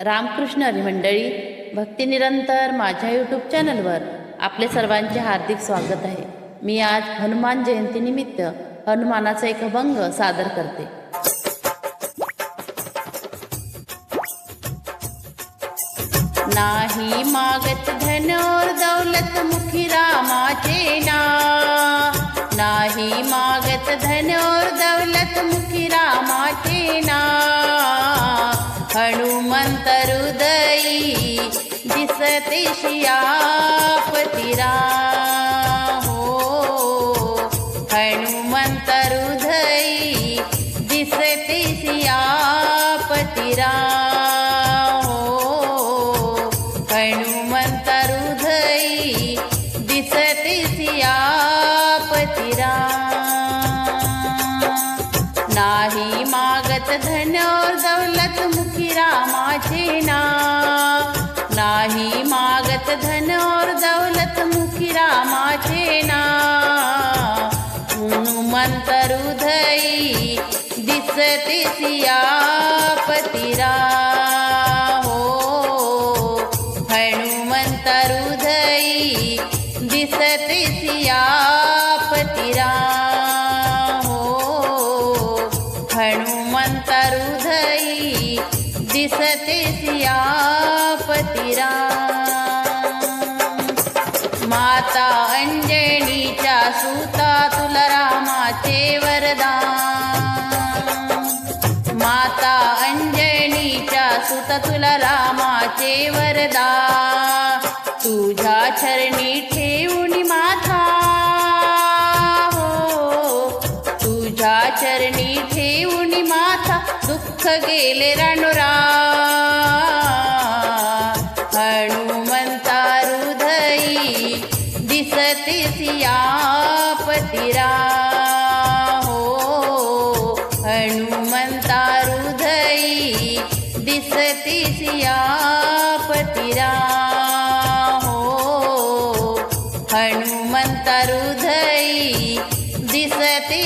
रामकृष्ण हरी मंडळी भक्तिनिरंतर माझ्या यूट्यूब चॅनलवर आपले सर्वांचे हार्दिक स्वागत आहे. मी आज हनुमान जयंतीनिमित्त हनुमानाचा एक अभंग सादर करते. नाही मागत धनोर दौलत मुखी रामाचे ना दिसते शियापतिरा हो हनुमंत हृदयी दिसते सियापतिरा हो हनुमंत हृदयी दिसते सियापतिरा नाही मागत धनोर दौलत मुखी रामाचे ना काही मागत और दौलत मुखी हृदयी दिसते सियापतिरा माता अंजनीच्या सुता तुला रामाचे वरदान. माता अंजनीच्या सुत तुला रामाचे वरदा तुझ्या चरणी ठेवून केले गेले रणुरा हनुमंता हृदयी दिसते सियापतिरा हो हनुमंता हृदयी दिसते सियापतिरा हो हनुमंत हृदयी दिसते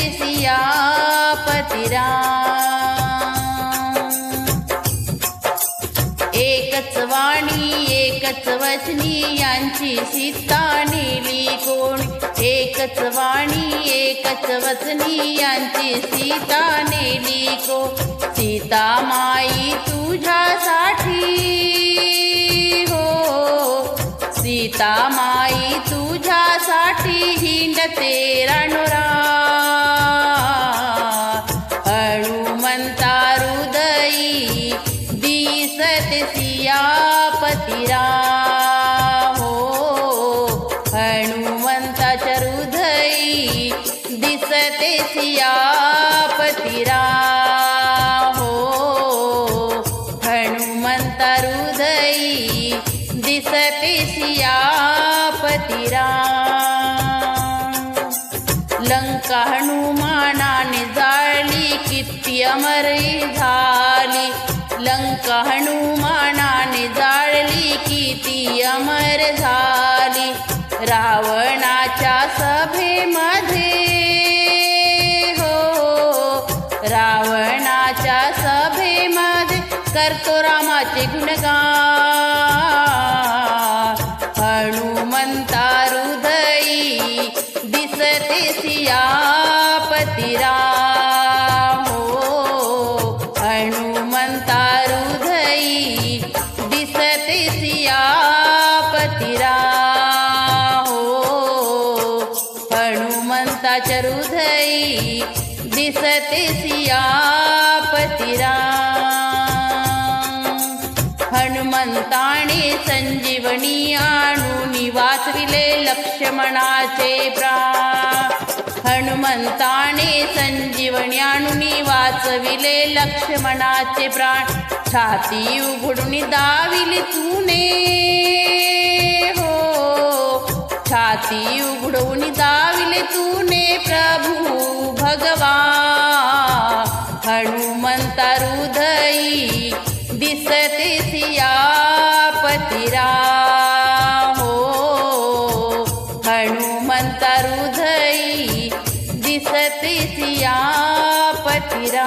पतिरा. वचनी यांची सीता नेली कोण? एकच वाणी एकच वचनी यांची सीता नेली को सीता माई तुझ्यासाठी हो. सीता माई तुझ्यासाठी हिंडते संताच्या हो, हृदयी दिसते सियापतिरा हो हनुमंता हृदयी दिसते सियापतिरा लंका हनुमानाने जाळली किती अमरी झाली. लंका हनुमान करतो रामाचे गुणगान. हनुमंता हृदयी दिसते सियापतिरा हो हनुमंता हृदयी दिसते सियापतिरा हो हनुमंताच्या हृदयी दिसते सिया संजीवनी आणून वाचविले लक्ष्मणाचे प्राण. हनुमंताने संजीवनी आणून वाचविले लक्ष्मणाचे प्राण. छाती उघडून दाविली तूने. हो छाती उघडून दाविले तूने प्रभू भगवान. हनुमंता हृदयी दिसते सिया सियापतिरा हो हनुमंत हृदयी दिसते सियापतिरा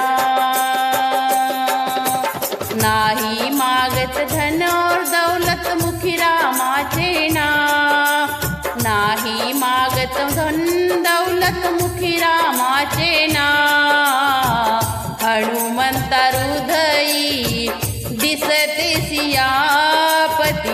नाही नाही मागत धन और दौलत मुखी रामाचे नाव. नाही मागत धन दौलत मुखी रामाचे ना हनुमंत हृदयी दिसते